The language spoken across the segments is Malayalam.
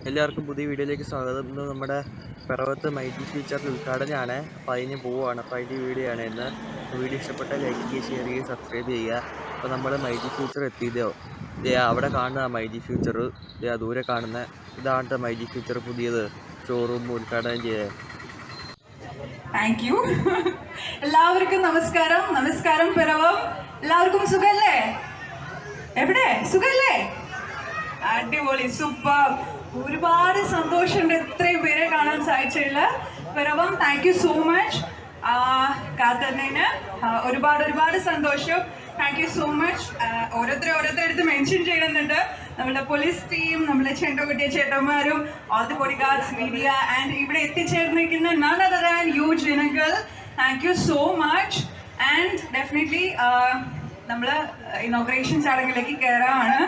എല്ലാവർക്കും പുതിയ വീഡിയോയിലേക്ക് സ്വാഗതം. ഇന്ന് നമ്മുടെ പിറവത്ത് മൈറ്റി ഫീച്ചറിൽ ഉദ്ഘാടനമാണ്. അപ്പോൾ അതിന് പോവുകയാണ് അപ്പോൾ അതിന്റെ വീഡിയോ ആണ് ഇന്ന് വീഡിയോ ഇഷ്ടപ്പെട്ടാൽ ലൈക്ക് ചെയ്യുക ഷെയർ ചെയ്യുക സബ്സ്ക്രൈബ് ചെയ്യുക. അപ്പോൾ നമ്മൾ മൈറ്റി ഫ്യൂച്ചർ എത്തിയതോ ഇതേ അവിടെ കാണുന്ന മൈറ്റി ഫ്യൂച്ചർ. ഇതേ ദൂരെ കാണുന്ന ഇതാണ് മൈറ്റി ഫ്യൂച്ചർ പുതിയത്. ഷോറൂം ഉദ്ഘാടനം ചെയ്തത്. താങ്ക് യു എല്ലാവർക്കും നമസ്കാരം. നമസ്കാരം പിറവം. എല്ലാവർക്കും സുഖല്ലേ? എവിടെ? സുഖല്ലേ? അടിപൊളി സൂപ്പർ. ഒരുപാട് സന്തോഷമുണ്ട് ഇത്രയും പേരെ കാണാൻ സാധിച്ചില്ല Piravom thank you so much കാത്തന്നതിന് ഒരുപാട് ഒരുപാട് സന്തോഷം. താങ്ക് യു സോ മച്ച് ഓരോരുത്തരെ ഓരോരുത്തരും അടുത്ത് മെൻഷൻ ചെയ്യുന്നുണ്ട് നമ്മുടെ പോലീസ് ടീം നമ്മുടെ ചെണ്ടകുട്ടിയ ചേട്ടന്മാരും all the body guards media and ഇവിടെ എത്തിച്ചേർന്നിരിക്കുന്ന നൺ അതർ ആൻഡ് യു ജനങ്ങൾ thank you so much and definitely നമ്മൾ ഇനോഗ്രേഷൻ ചടങ്ങിലേക്ക് കയറാണ്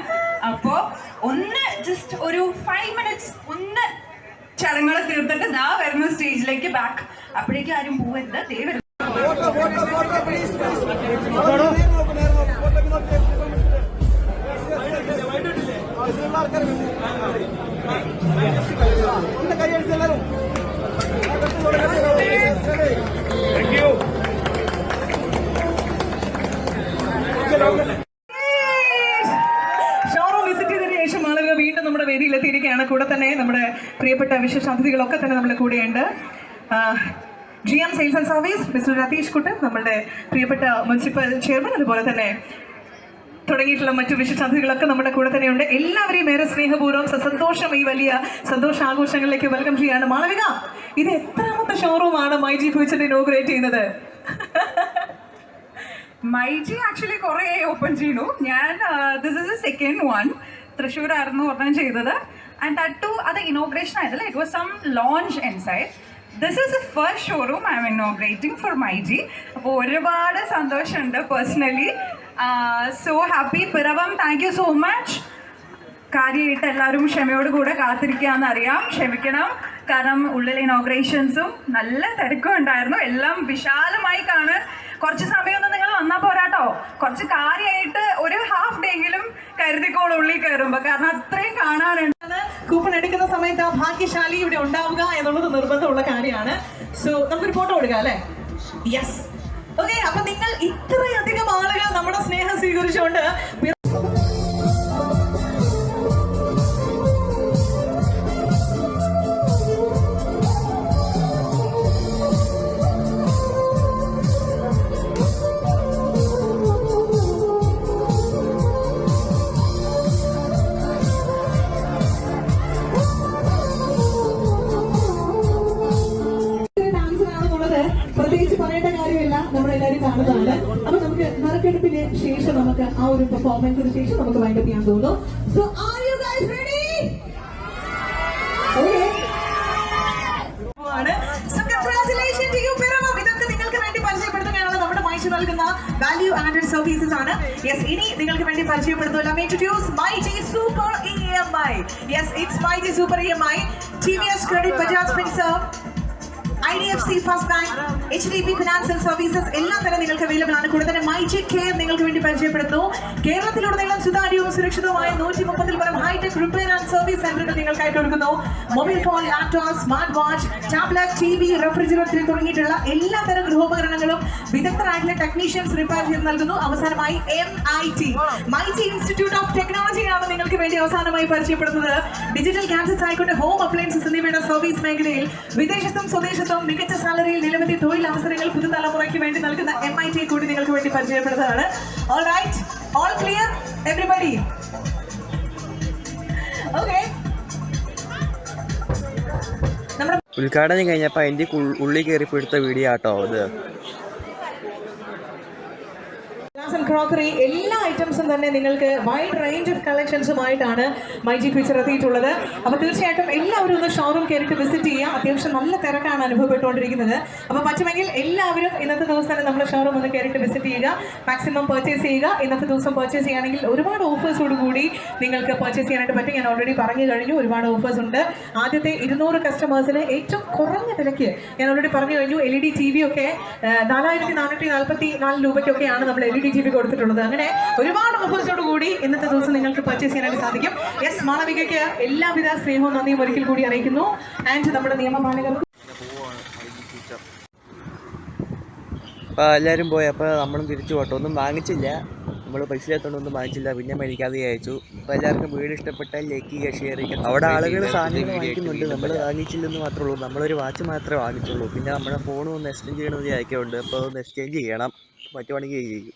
അപ്പോൾ ഒന്ന് ജസ്റ്റ് ഒരു ഫൈവ് മിനിറ്റ്സ് ഒന്ന് ചടങ്ങുകൾ തീർത്തിട്ട് ദാ വരുന്ന സ്റ്റേജിലേക്ക് ബാക്ക് അപ്പോഴേക്കും ആരും പോവരുത് ദേ വരുന്നു പ്രിയപ്പെട്ട വിശേഷ അതിഥികളൊക്കെ തന്നെ നമ്മുടെ കൂടെയുണ്ട്. G M sales and service mister Ratheesh Kuttan നമ്മുടെ പ്രിയപ്പെട്ട മുനിസിപ്പൽ ചെയർമാൻ അതുപോലെ തന്നെ തുടങ്ങിയിട്ടുള്ള മറ്റു വിശിഷ്ടാതിഥികളൊക്കെ നമ്മുടെ കൂടെ തന്നെയുണ്ട്. എല്ലാവരെയും ഏറെ സ്നേഹപൂർവം സന്തോഷം ഈ വലിയ സന്തോഷ ആഘോഷങ്ങളിലേക്ക് വെൽക്കം ചെയ്യാണ് മാളവിക. ഇത് എത്രാമത്തെ ഷോറൂമാണ് മൈ ജി ഫ്യൂച്ചറിനെ ഇനോഗ്രേറ്റ് ചെയ്യുന്നത്. മൈ ജി ആക്ച്വലി കുറേ ഓപ്പൺ ചെയ്യണു ഞാൻ this is a second one തൃശ്ശൂരായിരുന്നു ഒരെണ്ണം ചെയ്തത്. ആൻഡ് ദാറ്റ് ടു അത് ഇനോഗ്രേഷൻ ആയിരുന്നില്ല it was some launch inside this is a first showroom I'm inaugurating for my G അപ്പോൾ ഒരുപാട് സന്തോഷമുണ്ട് personally so happy Piravom thank you so much കാര്യമായിട്ട് എല്ലാവരും ക്ഷമയോട് കൂടെ കാത്തിരിക്കുകയെന്ന് അറിയാം. ക്ഷമിക്കണം. കാരണം ഉള്ളിൽ ഇനോഗ്രേഷൻസും നല്ല തിരക്കും ഉണ്ടായിരുന്നു. എല്ലാം വിശാലമായി കാണാൻ. കുറച്ച് സമയമൊന്നും നിങ്ങൾ വന്നാൽ പോരാട്ടോ. കുറച്ച് കാര്യമായിട്ട് ഒരു ഹാഫ് ഡേ എങ്കിലും കരുതിക്കോളും ഉള്ളിൽ കയറുമ്പോൾ കാരണം അത്രയും കാണാനുണ്ട്. കൂപ്പൺ എടുക്കുന്ന സമയത്ത് ആ ഭാഗ്യശാലി ഇവിടെ ഉണ്ടാവുക എന്നുള്ളത് നിർബന്ധമുള്ള കാര്യമാണ്. സോ നമുക്കൊരു ഫോട്ടോ എടുക്കാം അല്ലേ? യെസ് ഓക്കെ അപ്പൊ നിങ്ങൾ ഇത്രയധികം ആളുകൾ നമ്മുടെ സ്നേഹം സ്വീകരിച്ചുകൊണ്ട് നമ്മളെല്ലാവരും കാണുന്നതാണ്. അപ്പൊ നമുക്ക് നറുക്കെടുപ്പിന് ശേഷം നമുക്ക് ആ ഒരു പെർഫോമൻസിന് ശേഷം നമുക്ക് വൈൻഡപ്പ് ചെയ്യാൻ തോന്നുന്നു so are you guys ready നൽകുന്ന വാല്യൂ ആൻഡ് സർവീസസ് ആണ്. യെസ് ഇനി നിങ്ങൾക്ക് വേണ്ടി പരിചയപ്പെടുത്തുമല്ല. Introduce my G super E M I yes it's my G super E M I T V S credit Bajaj Finserv I D F C first bank H D B financial services എല്ലാം തന്നെ നിങ്ങൾക്ക് അവൈലബിൾ ആണ്. കൂടെ തന്നെ മൈജി കെയർ നിങ്ങൾക്ക് വേണ്ടി പരിചയപ്പെടുന്നു. കേരളത്തിലുടനീളം സുതാര്യവും സുരക്ഷിതവുമായ നൂറ്റി മുപ്പതിൽ പരം റിപ്പയർ ആൻഡ് സർവീസ് സെന്ററുകൾ നിങ്ങൾക്കായിട്ട് ഒരുക്കുന്നു. Mobile phone laptop smart watch tablet T V refrigerator തുടങ്ങിയിട്ടുള്ള എല്ലാ തരം ഗൃഹോപകരണങ്ങളും വിദഗ്ധരായിട്ടുള്ള ടെക്നീഷ്യൻസ് റിപ്പയർ ചെയ്ത് നൽകുന്നു. അവസാനമായി M I T mighty institute of ടെക്നോളജിയാണ് നിങ്ങൾക്ക് വേണ്ടി അവസാനമായി പരിചയപ്പെടുന്നത്. ഡിജിറ്റൽ ഗാഡ്ജറ്റ്സ് ആയിക്കോട്ടെ ഹോം അപ്ലയൻസസ് എന്നിവയുടെ സർവീസ് മേഖലയിൽ വിദേശത്തും സ്വദേശത്തും മികച്ച സാലറിയിൽ നിരവധി തൊഴിൽ അവസരങ്ങൾ പുതുതലമുറയ്ക്ക് വേണ്ടി നൽകുന്ന എം ഐ ടി കൂടി നിങ്ങൾക്ക് വേണ്ടി പരിചയപ്പെടുന്നതാണ്. All right all clear everybody ഉദ്ഘാടനം കഴിഞ്ഞപ്പോൾ അതിന്റെ ഉള്ളിൽ കയറി പിടുത്ത വീഡിയോ ആട്ടോ ഇത്. ഗ്ലാസ് ആൻഡ് ക്രോക്കറി എല്ലാ ഐറ്റംസും തന്നെ നിങ്ങൾക്ക് വൈഡ് റേഞ്ച് ഓഫ് കളക്ഷൻസുമായിട്ടാണ് മൈജി ഫീച്ചർ എത്തിയിട്ടുള്ളത്. അപ്പോൾ തീർച്ചയായിട്ടും എല്ലാവരും ഒന്ന് ഷോറൂം കയറിയിട്ട് വിസിറ്റ് ചെയ്യുക. അത്യാവശ്യം നല്ല തിരക്കാണ് അനുഭവപ്പെട്ടുകൊണ്ടിരിക്കുന്നത്. അപ്പോൾ പറ്റുമെങ്കിൽ എല്ലാവരും ഇന്നത്തെ ദിവസം തന്നെ നമ്മുടെ ഷോറൂം ഒന്ന് കയറിയിട്ട് വിസിറ്റ് ചെയ്യുക. മാക്സിമം പർച്ചേസ് ചെയ്യുക. ഇന്നത്തെ ദിവസം പർച്ചേസ് ചെയ്യുകയാണെങ്കിൽ ഒരുപാട് ഓഫേഴ്സോട് കൂടി നിങ്ങൾക്ക് പർച്ചേസ് ചെയ്യാനായിട്ട് പറ്റും. ഞാൻ ഓൾറെഡി പറഞ്ഞു കഴിഞ്ഞു ഒരുപാട് ഓഫേഴ്സ് ഉണ്ട്. ആദ്യത്തെ ഇരുന്നൂറ് കസ്റ്റമേഴ്സിന് ഏറ്റവും കുറഞ്ഞ വിലയ്ക്ക് ഞാൻ ഓൾറെഡി പറഞ്ഞു കഴിഞ്ഞു. L E D T V ഒക്കെ നാലായിരത്തി നാനൂറ്റി നാൽപ്പത്തി നാല് രൂപയ്ക്കൊക്കെയാണ് നമ്മൾ L E D T V കൊടുത്തിട്ടുള്ളത്. അങ്ങനെ ഒരുപാട് ഓഫേഴ്സോട് കൂടി ഇന്നത്തെ ദിവസം നിങ്ങൾക്ക് പർച്ചേസ് ചെയ്യാനായിട്ട് സാധിക്കും. യെസ് മാളവികയ്ക്ക് എല്ലാവിധ സ്നേഹവും നന്ദിയും ഒരിക്കൽ കൂടി അറിയിക്കുന്നു. ആൻഡ് നമ്മുടെ നിയമപാലകർക്ക് അപ്പോൾ എല്ലാവരും പോയി. അപ്പോൾ നമ്മളും തിരിച്ചു പോട്ടെ. ഒന്നും വാങ്ങിച്ചില്ല. നമ്മൾ പൈസ ഇല്ലാത്തതുകൊണ്ട് ഒന്നും വാങ്ങിച്ചില്ല. പിന്നെ മേടിക്കാതെ അയച്ചു. അപ്പോൾ എല്ലാവർക്കും വീഡിയോ ഇഷ്ടപ്പെട്ടാൽ ലൈക്ക് ചെയ്യുക ഷെയർ ചെയ്യുക. അവിടെ ആളുകൾ സാധനങ്ങൾ വാങ്ങിക്കുന്നുണ്ട്. നമ്മൾ വാങ്ങിച്ചില്ലെന്ന് മാത്രമേ ഉള്ളൂ. നമ്മളൊരു വാച്ച് മാത്രമേ വാങ്ങിച്ചുള്ളൂ. പിന്നെ നമ്മുടെ ഫോണും ഒന്ന് എക്സ്ചേഞ്ച് ചെയ്യണമെന്ന് വിചാരിക്കുന്നുണ്ട്. അപ്പോൾ ഒന്ന് എക്സ്ചേഞ്ച് ചെയ്യണം. പറ്റുവാണെങ്കിൽ ചെയ്യും.